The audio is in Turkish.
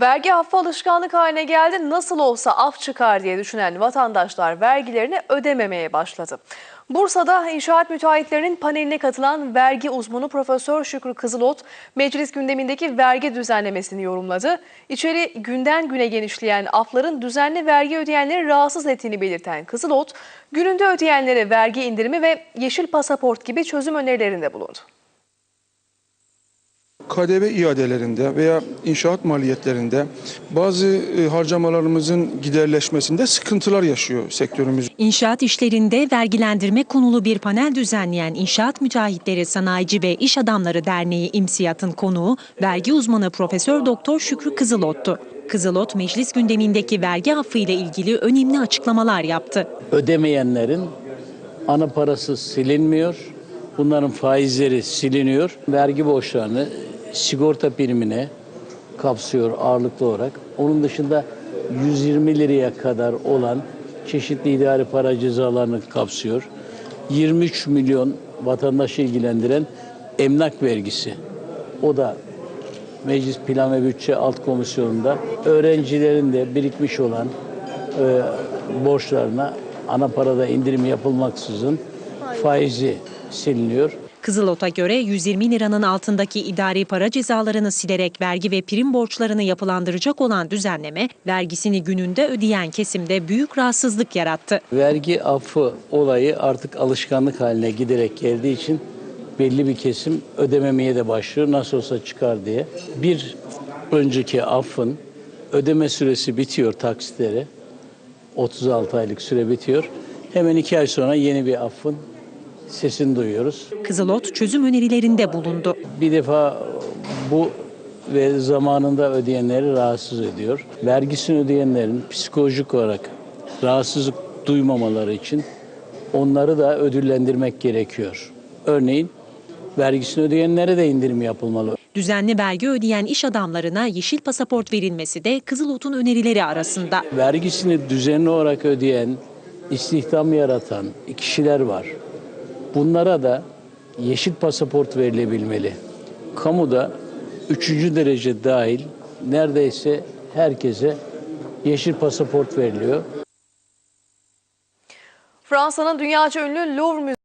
Vergi affı alışkanlık haline geldi. Nasıl olsa af çıkar diye düşünen vatandaşlar vergilerini ödememeye başladı. Bursa'da inşaat müteahhitlerinin paneline katılan vergi uzmanı Profesör Şükrü Kızılot, meclis gündemindeki vergi düzenlemesini yorumladı. İçeri günden güne genişleyen afların düzenli vergi ödeyenleri rahatsız ettiğini belirten Kızılot, gününde ödeyenlere vergi indirimi ve yeşil pasaport gibi çözüm önerilerinde bulundu. KDV iadelerinde veya inşaat maliyetlerinde bazı e, harcamalarımızın giderleşmesinde sıkıntılar yaşıyor sektörümüz. İnşaat işlerinde vergilendirme konulu bir panel düzenleyen İnşaat Müteahhitleri Sanayici ve İş Adamları Derneği İMSİAD'ın konuğu vergi uzmanı Profesör Doktor Şükrü Kızılot'tu. Kızılot meclis gündemindeki vergi affı ile ilgili önemli açıklamalar yaptı. ödemeyenlerin ana parası silinmiyor. Bunların faizleri siliniyor. Vergi borçlarını sigorta primine kapsıyor ağırlıklı olarak. Onun dışında 120 liraya kadar olan çeşitli idari para cezalarını kapsıyor. 23 milyon vatandaşı ilgilendiren emlak vergisi. O da Meclis Plan ve Bütçe Alt Komisyonu'nda öğrencilerin de birikmiş olan e, borçlarına ana parada indirim yapılmaksızın faizi siliniyor. Kızılot'a göre 120 liranın altındaki idari para cezalarını silerek vergi ve prim borçlarını yapılandıracak olan düzenleme, vergisini gününde ödeyen kesimde büyük rahatsızlık yarattı. Vergi affı olayı artık alışkanlık haline giderek geldiği için belli bir kesim ödememeye de başlıyor. Nasıl olsa çıkar diye. Bir önceki affın ödeme süresi bitiyor taksitlere. 36 aylık süre bitiyor. Hemen iki ay sonra yeni bir affın sesini duyuyoruz. Kızılot çözüm önerilerinde bulundu. Bir defa bu ve zamanında ödeyenleri rahatsız ediyor. Vergisini ödeyenlerin psikolojik olarak rahatsızlık duymamaları için onları da ödüllendirmek gerekiyor. Örneğin vergisini ödeyenlere de indirim yapılmalı. Düzenli vergi ödeyen iş adamlarına yeşil pasaport verilmesi de Kızılot'un önerileri arasında. Vergisini düzenli olarak ödeyen, istihdam yaratan kişiler var. Bunlara da yeşil pasaport verilebilmeli. Kamuda üçüncü derece dahil neredeyse herkese yeşil pasaport veriliyor. Fransa'nın dünyaca ünlü Louvre Müzesi